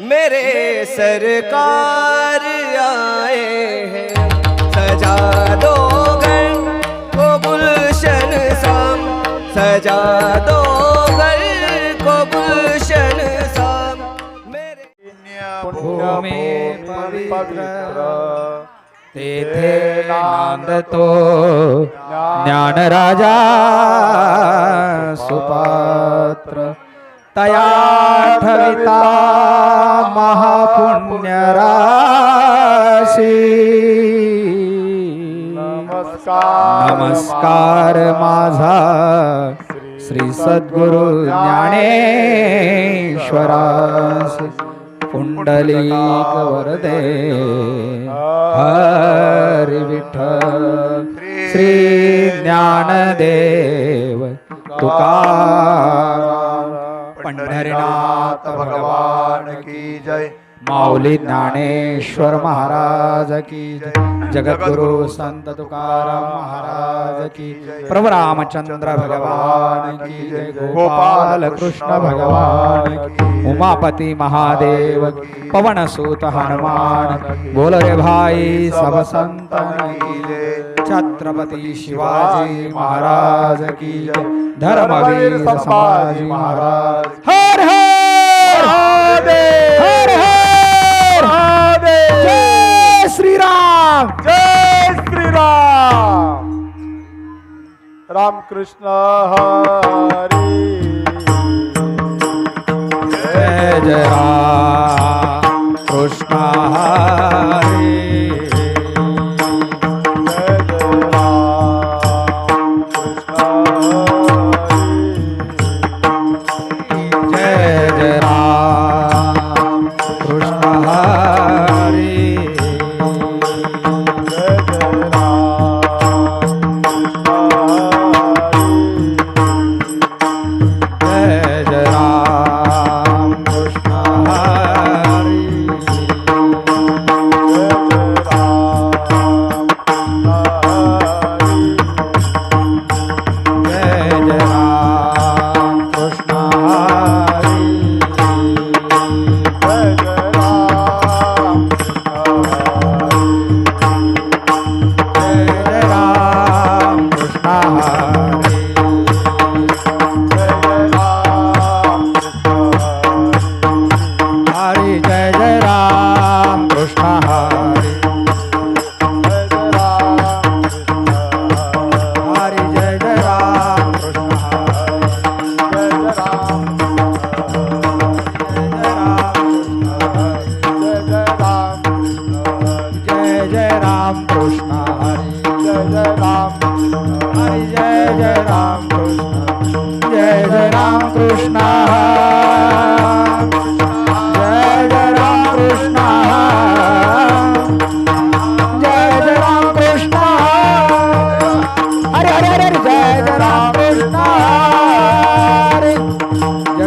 मेरे सरकार आए हैं। सजा दो घर को गुलशन शाम सजा दो घर को गुलशन शाम मेरे भूमी पवित्र। तेथे नांदतो ज्ञानराजा सुपात्र। तया ठविता महापुण्य राशी नमस्कार माझा श्री सद्गुरु ज्ञानेश्वरास। पुंडलिक वरदे हरी विठ्ठल श्री ज्ञानदेव तुकाराम। पंढरीनाथ भगवान की जय। माऊली ज्ञानेश्वर महाराज की जय। जगद्गुरु संत तुकाराम महाराज की जय। प्रभु रामचंद्र भगवान की जय। गोपाल कृष्ण भगवान की उमापति महादेव पवन सुत हनुमान बोल रे भाई सब संतन की जय। छत्रपति शिवाजी महाराज की जय. धर्मवीर संभाजी महाराज. हर हर हर हर जय श्री राम जय श्री राम रामकृष्ण हरी. जय जय राम.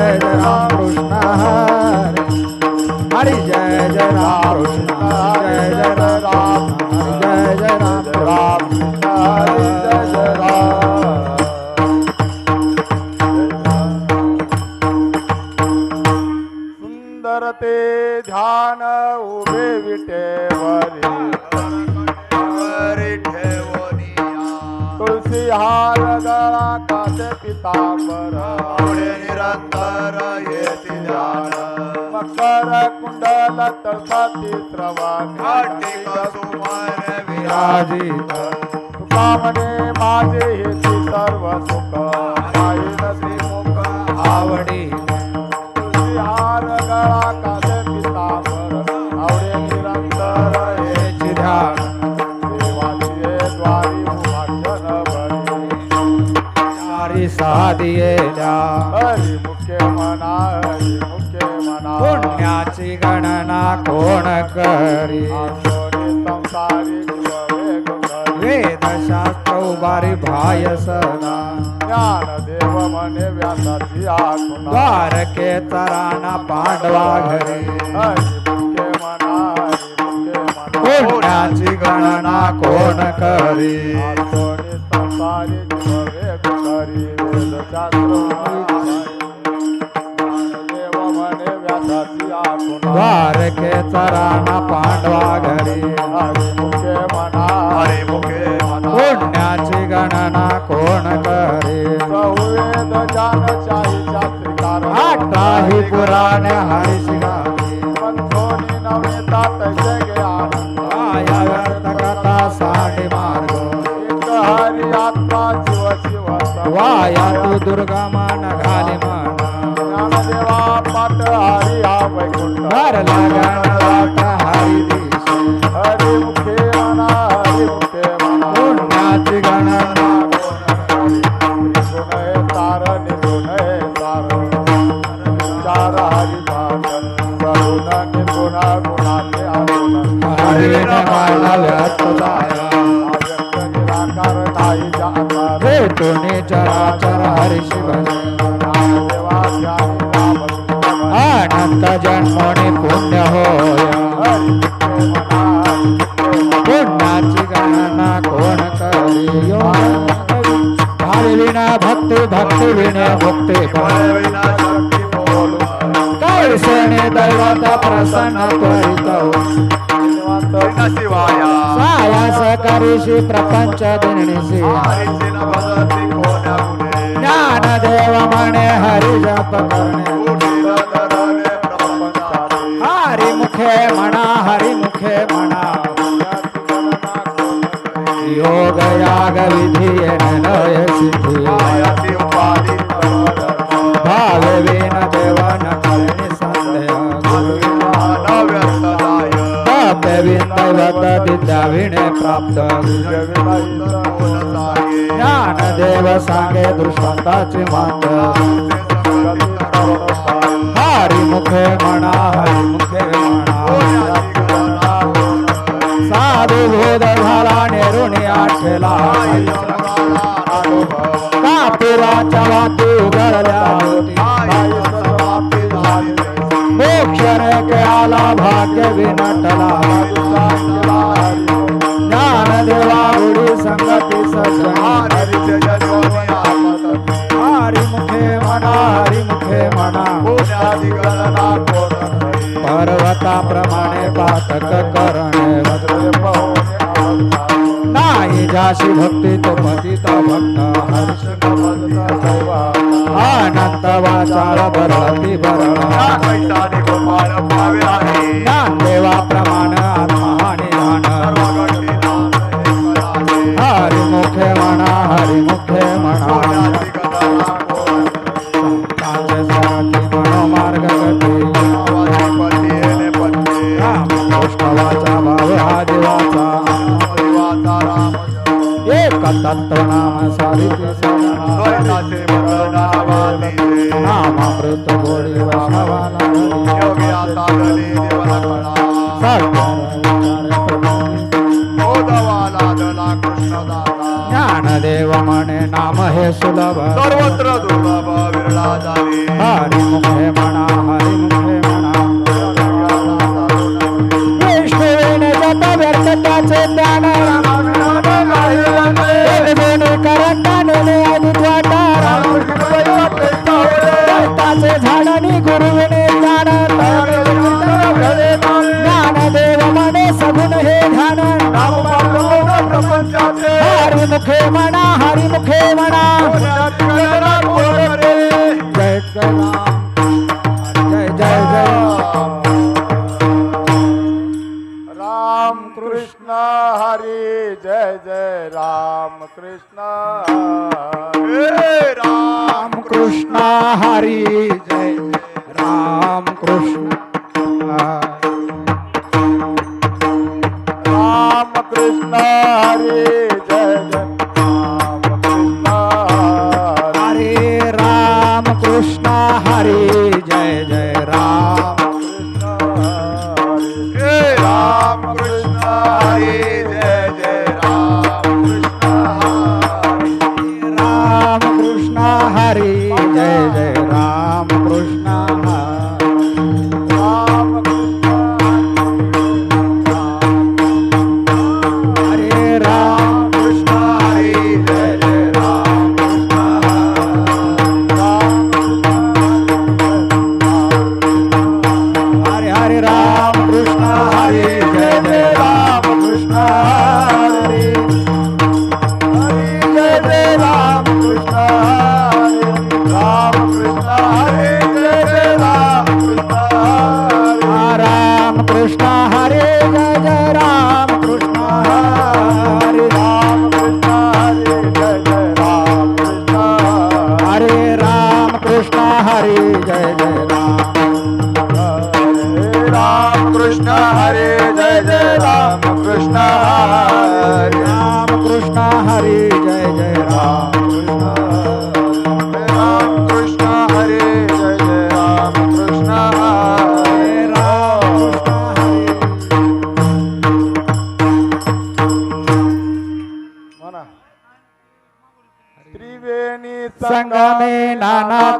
जय साधियेल्या हरी मुखे मना हरी मुखे मना. पुण्याची गणना कोण करी? संसारी वेदशास्त्र उभारी भाय सदा. ज्ञान देव म्हणे व्यासाची आकुना द्वारकेचा राणा पांडवा घरी. मना. पुण्याची गणना कोण करी? वेदशास्त्र पुन्हा द्वारकेचा राणा पांडवा घरी. म्हणा हरिमुखे म्हणा पुण्याची गणना कोण करी? बहुवेद शास्त्रीकार. पुराणे हरिशी वाया तू दुर्गा मान घाली म्हणा ज्ञानदेवा पाट हरी हा वैकुंठ भरला कृष्ण अनंत जन्मोनी पुण्य होया पुण्याची गणना कोण भाविलीना भक्ती भक्ती विने विना दैवत प्रसन्न निवांत शिवाया सायास करीशी प्रपंच दिनिसी ज्ञान देव म्हणे हरी जप करणे कुटील धरणे प्रपंचाचे मुखे म्हणा हरी मुखे म्हणा योग याग विधी नय सिद्धी. करणे संदेह प्राप्त. ज्ञान देव सांगे दृष्टांताची मात. हरी मुखे म्हणा हरी मुखे म्हणा. साधू भेद झाला नेरुणी आठला. आई कापुराच्या वाती उघडल्या. होती. आई केळाला भाग्य विनटला. पातक करणे. नाही जाशी भक्ती तो पतित भक्त हर्ष. अनंत वाचाळ आहे. ज्ञान देवा प्रमाण हे सुलभ सर्वत्र दुर्लभ विरळा जावी. हरी मुखे म्हणा हरी मुखे म्हणा व्यर्थ त्याचे ज्ञान. झाडाने ज्ञान. सगुण हे ध्यान. हरी मुखे म्हणा हरी मुखे म्हणा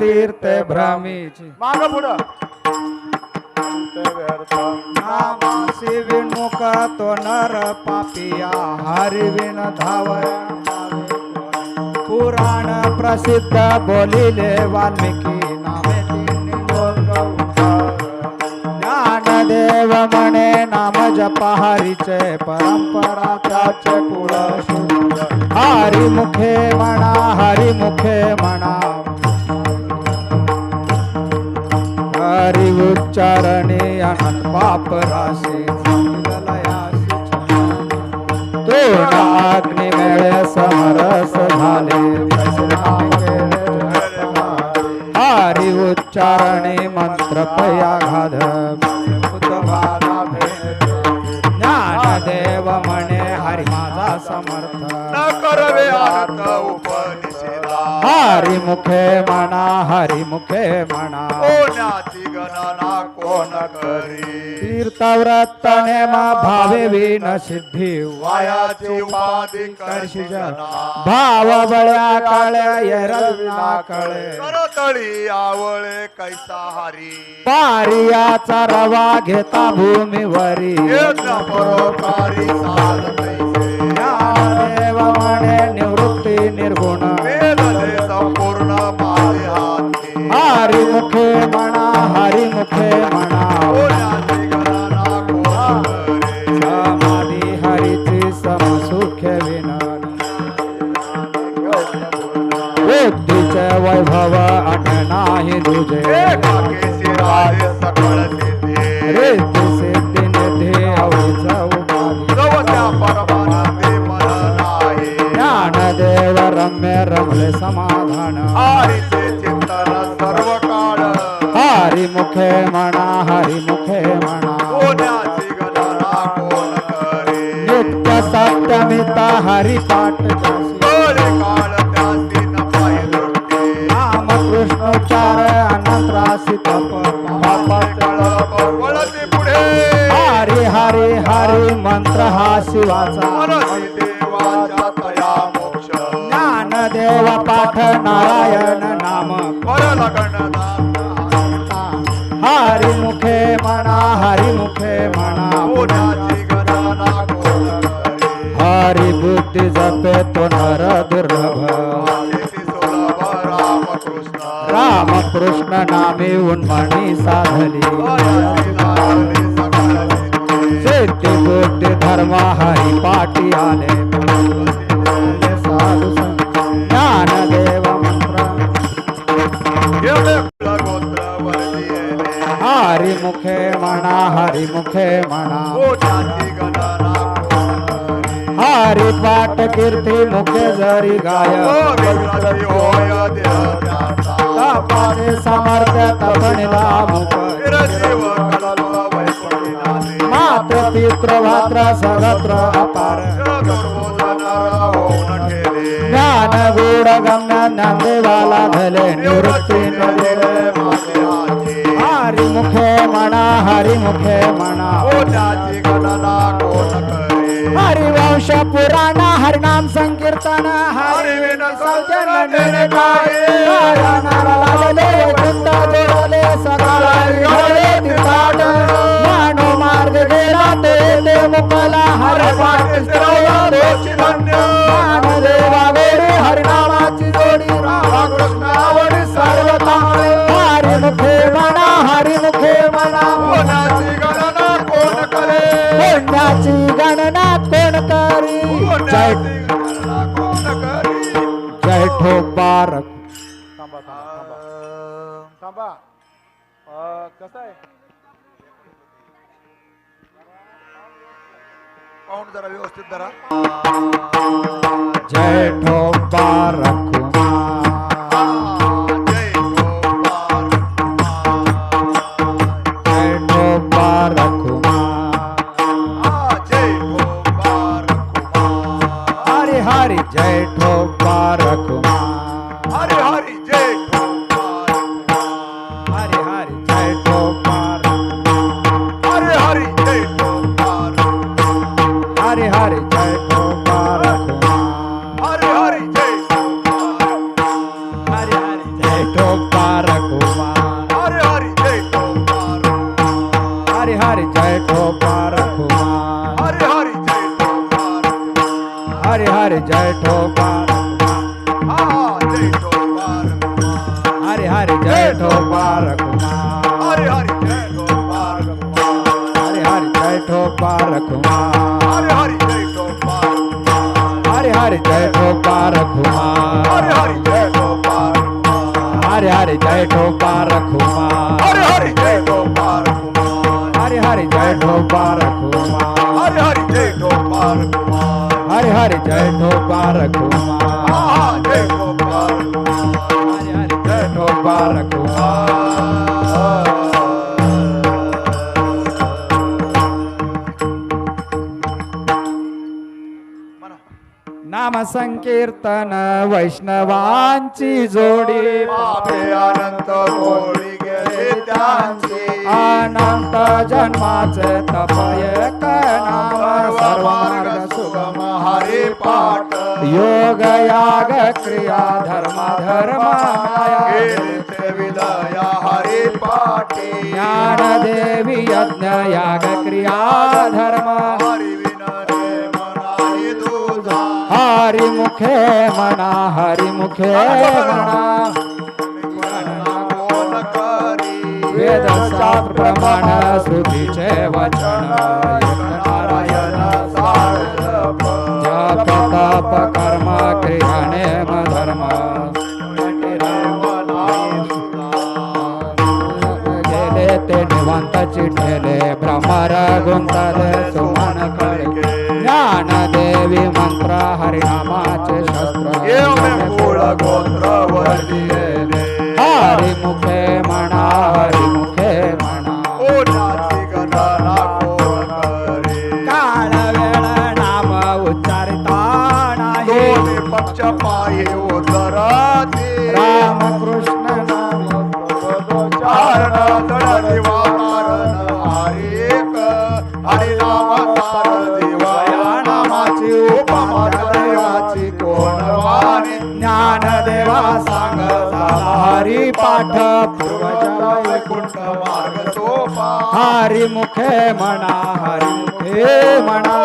तीर्थ भ्रमीची माग पुढं. नामासी विमुख तो नर पापिया हरिविन धावया पुराण प्रसिद्ध बोलिले वाल्मिकी नामे ज्ञानदेव म्हणे नाम जप हरीचे परंपरा त्याचे कुळ शुद्ध हरी मुखे म्हणा हरी मुखे म्हणा उच्चारणे अनंत पाप राशी तो अग्नि मेळे समरस झाले हरी उच्चारणे मंत्र पया घाध ज्ञानदेव म्हणे हरी माझा समर्थ। न करवे उपनिषेधा हरी मुखे म्हणा हरी मुखे म्हणा। गणना कोण करी? तीर्थव्रत नेम भावे विन सिद्धी. वायाची उपाधी करशी भाव बळ्या काळ्या येरविना कळे. करतळी आवळे कैसा हरी पारियाचा रवा घेता भूमीवरी. परोपकारी तैसे देव म्हणे निवृत्ती निर्गुण. संपूर्ण हाती हरी मुखे म्हणा हरी मुखे म्हणा समाधी हरीची समसुख्य बुद्धीचे वैभव अट नाही तुझे। सकळ सिद्धी। निधी उपाधी। ज्ञानदेव रम्य रमले समाधान। मुखे म्हणा हरी मुखे म्हणा कोणाची गणना कोण करी? नित्य सत्यमिता हरी पाठ. कोणी काळ त्यासी न पाय दृष्टी नाम कृष्णोच्चार अनंतरासी तप बापाचे कळप वळती पुढे। हरी हरी हरी मंत्र हा शिवाचा। तया मोक्ष। ज्ञानदेव पाठ नारायण नाम। म्हणा हरी मुखे म्हणा हरी बुद्धी जपे तो नर दुर्लभ. रामकृष्ण. नामे उन्मणी साधली. सिद्धी. बुद्धी धर्म हरी पाठी आले. हरी मुखे म्हणा हरी मुखे म्हणा. हरी पाठ कीर्ती मुखे जरी गाय. तपाने समर्थ तपणीला मुख. मात्र पित्र भात्र सगत्र अपार. ज्ञान गुड गम्य ज्ञानदेवाला धले निवृत्ती निवृत्ती न दिले दिले माझे हाती. हरी मुखे म्हणा हरी मुखे म्हणा कोणाची गणना कोण करी. हरिवंश पुराण हरिनाम संकीर्तन हरी हरिविन सौजन. लागले वैकुंठ जोडले सकाळ मानो मार्ग गेला ते मुकला हरी पाठ स्थिरवला दोषी धन्य. जय ठोपारक थांबा थांबा. थांबा. थांबा कसं आहे? पाहून जरा व्यवस्थित धरा. जय ठोपारक जय गोपाल हरि जय ठोपारक हरे हरी जय गोपाल हरि हरि जय ठोपारक हरे हरी जय गोपाल हरि हरि जय ठोपारक हा जय गोपाल हरि हरि जय ठोपारक नाम संकीर्तन वैष्णवांची जोडी. पापे अनंत कोळी गेले त्यांचे. अनंत जन्माचे तपय नाम सर्वार्ग सुगम हरे पाठ योग याग क्रिया धर्म धर्म विलया हरे पाटे ज्ञान देवी यज्ञ याग क्रिया धर्म. हरी मुखे मना हरी मुखे मना। गणना कोण करी वेद शास्त्र प्रमाण श्रुतीचे वचन नारायण कर्म क्रियाने धर्म। गेले ते निवांत चिठेले भ्रमर गुंतले एवढे मूळ शस्त्र गोत्र हरी मुखे पाठ. पूर्वजा वैकुंठ मार्ग सोपा हरी मुखे म्हणा हरी मुखे म्हणा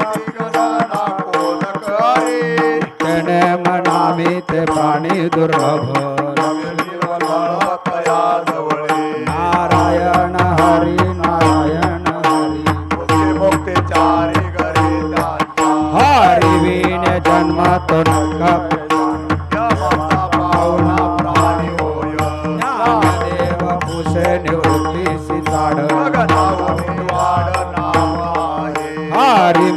नाची गणना कोण करी तेने म्हणा मी ते प्राणी दुर्लभ.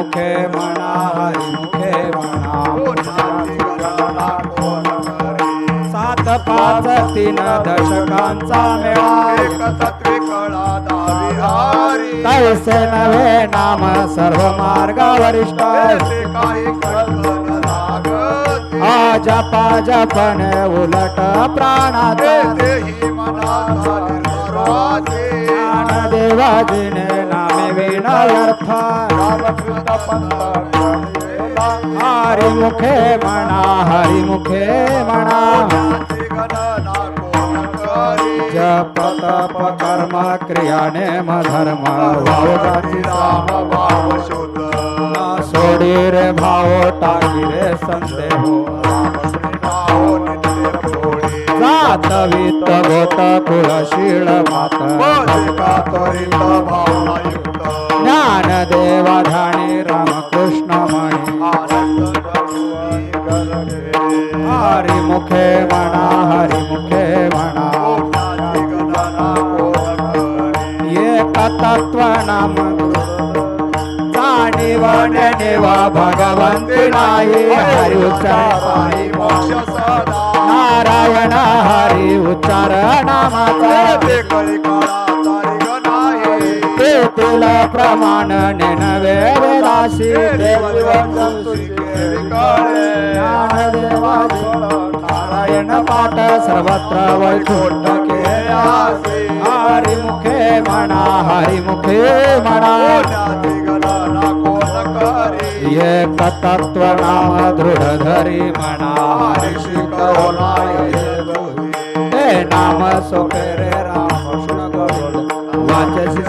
मुखे म्हणा हरी मुखे म्हणा करी? सात पाच तीन दशकांचा मेळा. तैसे नवे नाम सर्व मार्गावरिष्ठ. आजपा जपणे उलट प्राणाचा तेथेही मनाचा निर्धाराचे ज्ञान देवाजीने नामे विण व्यर्थ। रामकृष्ण पंथ हरी मुखे म्हणा हरी मुखे म्हणा कोणाची गणना कोण करी जप तप कर्म क्रियाने धर्म भावजाची राम भाव शोध सोडी रे भाव टाकी रे संदेह। नाव नित्य भोळे नवीत भोत कुळशीळ माता. तोरित भावयुक्त ज्ञानदेवा धाणे रामकृष्ण मणी. हरी मुखे म्हणा हरी मुखे म्हणा एक तत्व नाम. जाणीवा भगवंत नाही हरी मोक्ष रावणा हरि उच्चार तुला प्रमाण नेणवे वेलाशी नारायण पाठ. सर्वत्र वैकुंठ के हरिमुखे म्हणा हरिमुखे म्हणा एकतत्त्वनाम दृढधरि मना हे। नाम सोपेरे राम कृष्ण गोविंद। वाचसि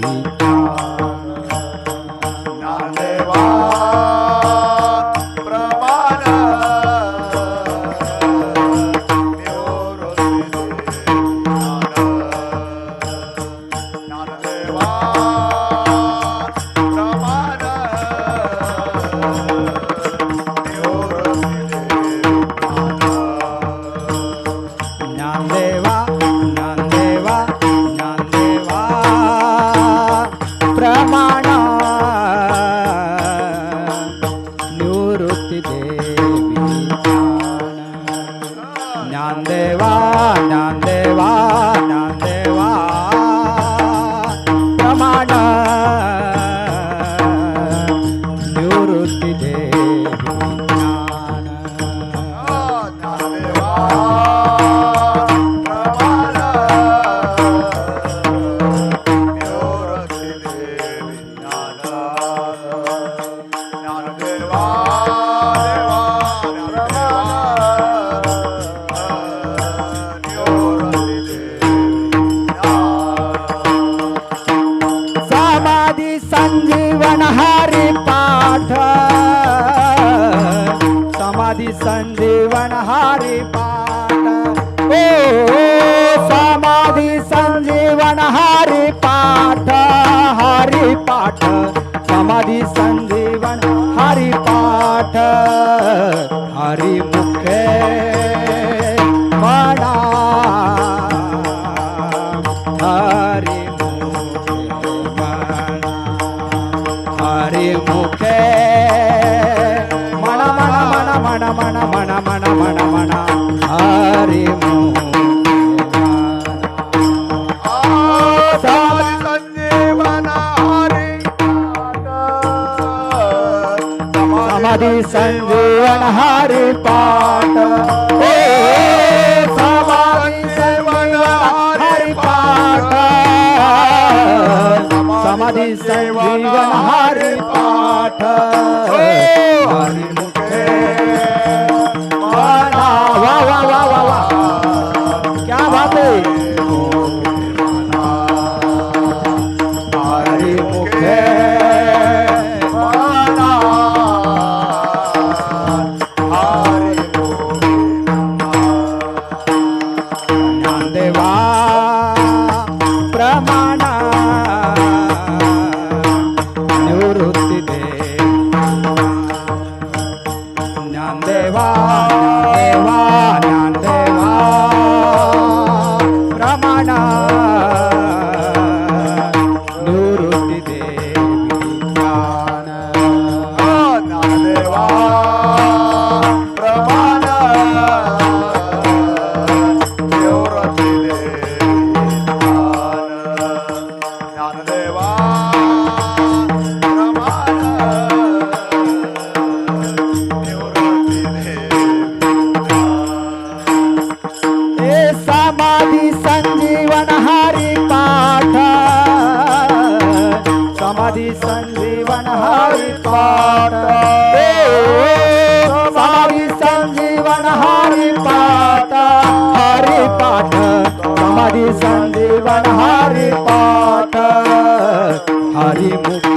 你。हरी मुखे मण मण मण मण मण मण मण मण मण हरी मुखे समाधी हरी पाठा समाधी संजीवन हरी पाठा. समाधी संजीवन हरी पाठा हरी पाठ समाधी संजीवन हरी पाठ. हरी मुख